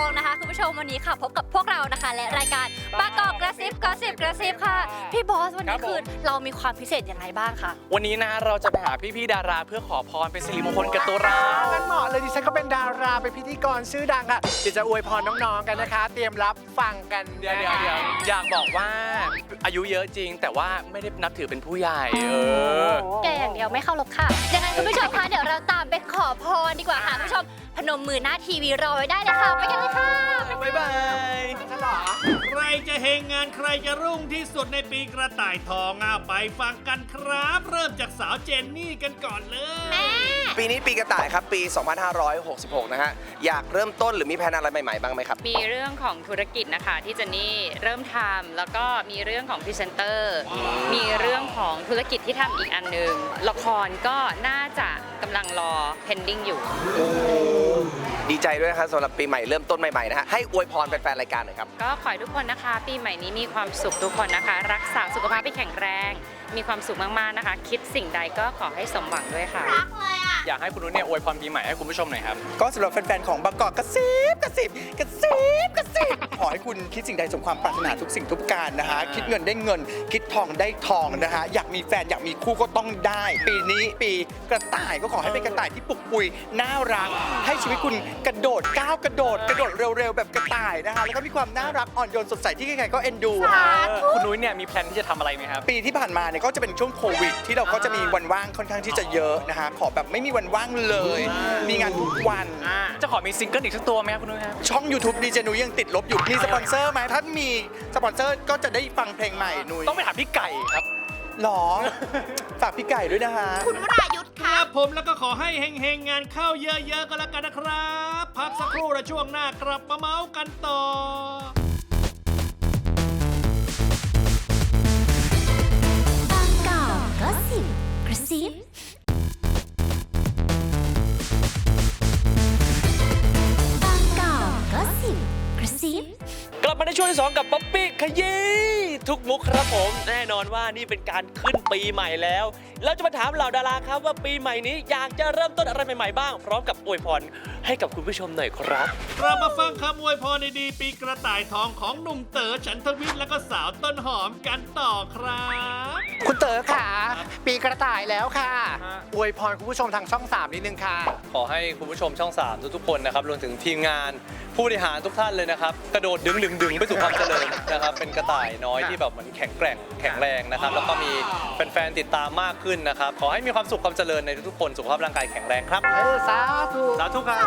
องนะคะคุณผู้ชมวันนี้ค่ะพบกับพวกเรานะคะ และรายการบางกอกกระซิบกระซิบกระซิบค่ะ พี่บอสวันครันี้บผมคือเรามีความพิเศษยังไงบ้างคะวันนี้นะเราจะไปหาพี่ๆดาราเพื่อขอพรเป็นสิริมงคลกับตัวเรางั้นเหมาะเลยดิฉันก็เป็นดาราเป็นพิธีกรชื่อดังค่ะเดี๋ยวจะอวยพรน้องๆกันนะคะ เตรียมรับฟังกันเดี๋ยวเดี๋ยวเดี๋ยวอยากบอกว่าอายุเยอะจริง แต่ว่าไม่ได้นับถือเป็นผู้ใหญ่เออแกอย่างเดียวไม่เข้ารบค่ะยังไงคุณผู้ชมคะเดี๋ยวเราตามไปขอพรดีกว่าค่ะคุณผู้ชมพ นมมือหน้าทีวีรอไว้ได้เลยค่ะ ไปกันเลยค่ะ บ๊ายบายฉันเหรอใครจะเฮงงานใครจะรุ่งที่สุดในปีกระต่ายทองอะไปฟังกันครับ เริ่มจากสาวเจนนี่กันก่อนเลย ปีนี้ปีกระต่ายครับปี 2566 นะฮะ อยากเริ่มต้นหรือมีแผนอะไรใหม่ๆ บ้างไหมครับ มีเรื่องของธุรกิจนะคะ ที่เจนนี่เริ่มทำแล้วก็มีเรื่องของพรีเซนเตอร์มีเรื่องของธุรกิจที่ทำอีกอันหนึงละครก็น่าจะกำลังรอ pending อยู่ ดีใจด้วยนะครับสำหรับปีใหม่เริ่มต้นใหม่ๆนะฮะให้อวยพรแฟนๆรายการหน่อยครับ ก็ขอให้ทุกคนนะคะ ปีใหม่นี้มีความสุขทุกคนนะคะ รักษาสุขภาพให้แข็งแรงมีความสุขมากๆนะคะ คิดสิ่งใดก็ขอให้สมหวังด้วยค่ะ อยากให้คุณนุ้นเนี่ยอวยพรปีใหม่ให้คุณผู้ชมหน่อยครับ ก็สำหรับแฟนๆ ของบางกอกกระซิบกระซิบกระซิบกระซิบขอให้คุณคิดสิ่งใดสมความปรารถนาทุกสิ่งทุกการนะฮะคิดเงินได้เงิน คิดทองได้ทองนะฮะอยากมีแฟนอยากมีคู่ก็ต้องได้ ปีนี้ปีกระต่ายก็ขอให้เป็นกระต่ายที่ปลุกปุยน่ารัก ให้ชีวิตคุณกระโดดก้าวกระโดด กระโดดเร็วๆ แบบกระต่ายนะคะ แล้วก็มีความน่ารักอ่อนโยนสดใสที่ใครๆก็เอ็นดูฮะคุณนุ้ยเนี่ยมีแพลนที่จะทำอะไรไหมครับ ปีที่ผ่านมาเนี่ยก็จะเป็นช่วงโควิด ที่เราก็จะมีวันว่างค่อนข้างที่จะเยอะนะฮะขอแบบไม่มีวันว่างเลย มีงานทุกวัน จะขอมีซิงเกิลอีกสักตัวไหมครับคุณนุ้ยครับช่อง YouTube ดีเจนุยยังติดลบอยู่มีสปอนเซอร์ไหมถ้ามีสปอนเซอร์ก็จะได้ฟังเพลงใหม่นุยต้องไปถามพี่ไก่ครับหรอ ฝากพี่ไก่ด้วยนะฮะครับผมแล้วก็ขอให้เฮงเฮงๆงานเข้าเยอะๆก็แล้วกันนะครับ พักสักครู่และช่วงหน้ากลับมาเมาส์กันต่อ ระซิบางกอกก็สิบกระซิบกลับมาในช่วงที่ 2 กับป๊อปปี้ขยี้ทุกมุกครับผม แน่นอนว่านี่เป็นการขึ้นปีใหม่แล้วแล้วจะมาถามเหล่าดาราครับว่าปีใหม่นี้อยากจะเริ่มต้นอะไรใหม่ๆบ้าง พร้อมกับอวยพรให้กับคุณผู้ชมหน่อยครับ เรามาฟังคำอวยพรในดีปีกระต่ายทองของหนุ่มเต๋อฉันทวิทย์และก็สาวต้นหอมกันต่อครับ คุณเต๋อค่ะ ปีกระต่ายแล้วค่ะอวยพรคุณผู้ชมทางช่อง 3 นิดนึงค่ะ ขอให้คุณผู้ชมช่อง 3 ทุกๆคนนะครับรวมถึงทีมงานผู้บริหารทุกท่านเลยนะครับ กระโดดดึงดึงดึงไปสู่ความเจริญนะครับ เป็นกระต่ายน้อยที่แบบเหมือนแข็งแกร่งแข็งแรงนะครับ แล้วก็มีแฟนๆติดตามมากขึ้นนะครับ ขอให้มีความสุขความเจริญในทุกๆคนสุขภาพร่างกายแข็งแรงครับเออสาธุ สาธุครับ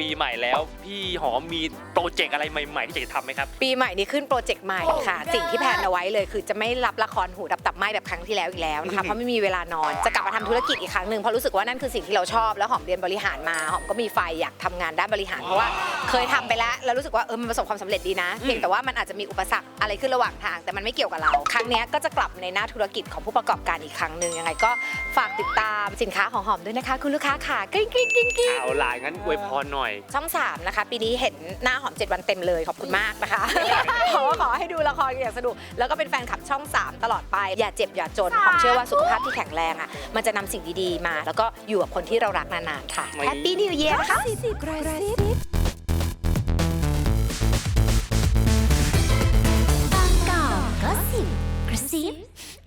ปีใหม่แล้ว พี่หอมมีโปรเจกต์อะไรใหม่ ๆ ที่อยากจะทำไหมครับ ปีใหม่นี้ขึ้นโปรเจกต์ใหม่ค่ะ สิ่งที่แพลนเอาไว้เลย คือจะไม่รับละครหูดับตับไหมแบบครั้งที่แล้วอีกแล้วนะคะเพราะไม่มีเวลานอน จะกลับมาทำธุรกิจอีกครั้งหนึ่งเพราะรู้สึกว่านั่นคือสิ่งที่เราชอบ แล้วหอมเรียนบริหารมาหอมก็มีไฟอยากทำงานด้านบริหารเพราะว่า เคยทำไปแล้วแล้วรู้สึกว่าเออมันประสบความสำเร็จดีนะ เพียงแต่ว่ามันอาจจะมีอุปสรรคอะไรขึ้นระหว่างทาง แต่มันไม่เกี่ยวกับเรา ครั้งเนี้ยก็จะกลับในหน้าธุรกิจของผู้ประกอบการอีกครั้งหนึ่งยังไงก็ฝากติดตามสินค้าของหอมด้วยนะคะ คุณลูกค้าค่ะกริ๊งกริ๊งกริ๊งกริ๊งเอาล่ะงั้นอวยพรหน่อย ช่อง3นะคะ ปีนี้เห็นหน้าหอม 7 วันเต็มเลยขอบคุณมากนะคะ ขอขอให้ดูละครอย่างสนุกแล้วก็เป็นแฟนคลับช่อง 3 ตลอดไป อย่าเจ็บอย่าจนหอมเชื่อว่าสุขภาพที่แข็งแรงอะมันจะนำสิ่งดีๆมา แล้วก็อยู่กับคนที่เรารักนานๆค่ะไม่แฮปปี้นิวเยียร์นะคะกระซิบบางกอกก็สิบกระซิบ